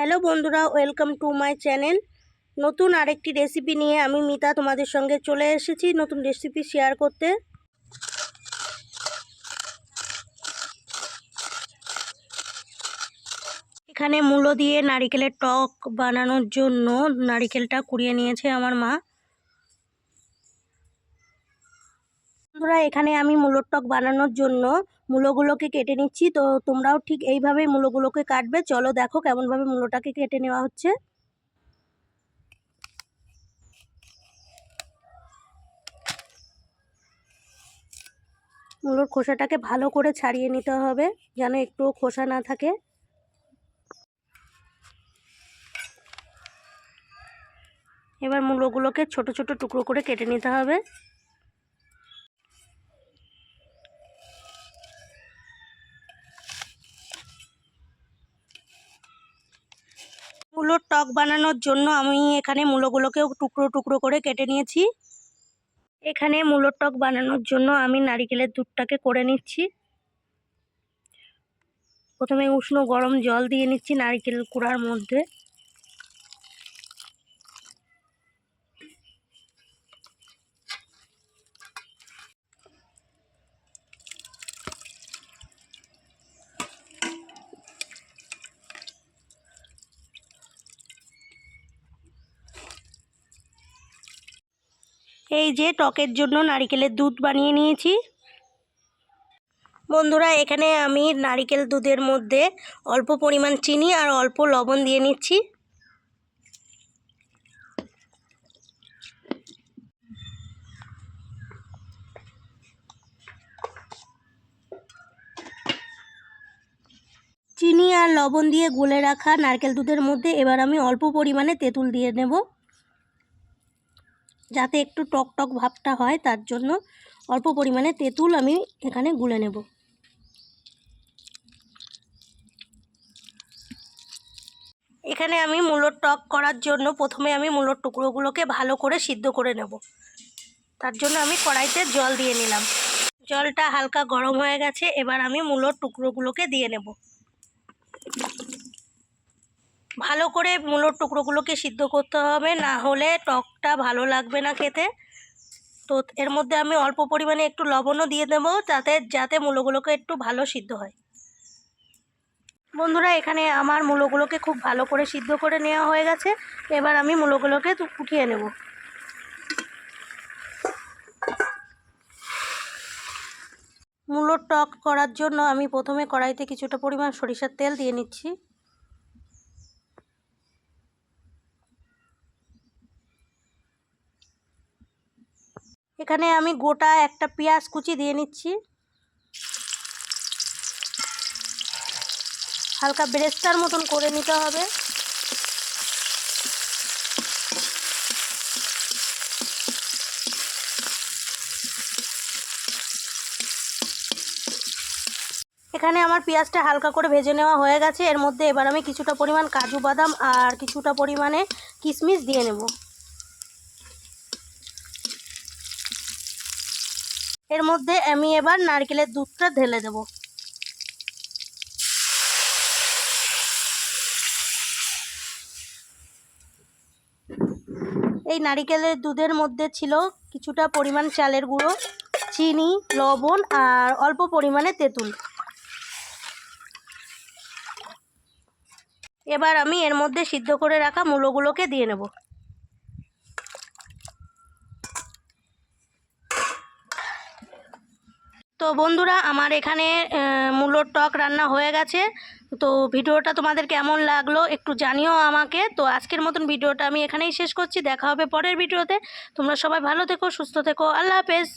Hello বন্ধুরা, welcome to my channel. নতুন আরেকটি রেসিপি নিয়ে আমি মিতা তোমাদের সঙ্গে চলে এসেছি নতুন রেসিপি শেয়ার করতে। এখানে মূলো দিয়ে নারিকেলের টক বানানোর জন্য নারিকেলটা কুড়িয়ে নিয়েছে আমার মা। বন্ধুরা, এখানে আমি মূলোর টক বানানোর জন্য মূলোগুলোকে কেটে নিচ্ছি। তো তোমরাও ঠিক এইভাবেই মূলোগুলোকে কাটবে। চলো দেখো কেমনভাবে মূলোটাকে কেটে নেওয়া হচ্ছে। মূলোর খোসাটাকে ভালো করে ছাড়িয়ে নিতে হবে, যেন একটু খোসা না থাকে। এবার মূলোগুলোকে ছোট ছোট টুকরো করে কেটে নিতে হবে। মূলোর টক বানানোর জন্য আমি এখানে মূলোগুলোকেও টুকরো টুকরো করে কেটে নিয়েছি। এখানে মূলোর টক বানানোর জন্য আমি নারিকেলের দুধটাকে করে নিচ্ছি। প্রথমে উষ্ণ গরম জল দিয়ে নিচ্ছি নারিকেল কুড়ার মধ্যে। এই যে টকের জন্য নারিকেলের দুধ বানিয়ে নিয়েছি। বন্ধুরা, এখানে আমি নারিকেল দুধের মধ্যে অল্প পরিমাণ চিনি আর অল্প লবণ দিয়ে নিচ্ছি। চিনি আর লবণ দিয়ে গুলে রাখা নারকেল দুধের মধ্যে এবার আমি অল্প পরিমাণে তেঁতুল দিয়ে নেব। যাতে একটু টক টক ভাবটা হয়, তার জন্য অল্প পরিমাণে তেঁতুল আমি এখানে গুলে নেব। এখানে আমি মূলোর টক করার জন্য প্রথমে আমি মূলোর টুকরোগুলোকে ভালো করে সিদ্ধ করে নেব। তার জন্য আমি কড়াইতে জল দিয়ে নিলাম। জলটা হালকা গরম হয়ে গেছে, এবার আমি মূলোর টুকরোগুলোকে দিয়ে নেব। ভালো করে মূলোর টুকরোগুলোকে সিদ্ধ করতে হবে, না হলে টকটা ভালো লাগবে না খেতে। তো এর মধ্যে আমি অল্প পরিমাণে একটু লবণও দিয়ে দেবো, যাতে যাতে মূলোগুলোকে একটু ভালো সিদ্ধ হয়। বন্ধুরা, এখানে আমার মূলোগুলোকে খুব ভালো করে সিদ্ধ করে নেওয়া হয়ে গেছে। এবার আমি মূলোগুলোকে উঠিয়ে নেব। মূলোর টক করার জন্য আমি প্রথমে কড়াইতে কিছুটা পরিমাণ সরিষার তেল দিয়ে নিচ্ছি। এখানে আমি গোটা একটা পেঁয়াজ কুচি দিয়ে নিচ্ছি। হালকা ব্রেস্তার মতন করে নিতে হবে। এখানে আমার পেঁয়াজটা হালকা করে ভেজে নেওয়া হয়ে গেছে। এর মধ্যে এবার আমি কিছুটা পরিমাণ কাজু বাদাম আর কিছুটা পরিমাণে কিশমিশ দিয়ে নেব। এর মধ্যে আমি এবার নারকেলের দুধটা ঢেলে দেব। এই নারিকেলের দুধের মধ্যে ছিল কিছুটা পরিমাণ চালের গুঁড়ো, চিনি, লবণ আর অল্প পরিমাণে তেঁতুল। এবার আমি এর মধ্যে সিদ্ধ করে রাখা মূলোগুলোকে দিয়ে নেব। তো বন্ধুরা, আমার এখানে মূলোর টক রান্না হয়ে গেছে। তো ভিডিওটা তোমাদের কেমন লাগল একটু জানিও আমাকে। তো আজকের মতন ভিডিওটা আমি এখানেই শেষ করছি। দেখা হবে পরের ভিডিওতে। তোমরা সবাই ভালো থেকো, সুস্থ থেকো। আল্লাহ হাফেজ।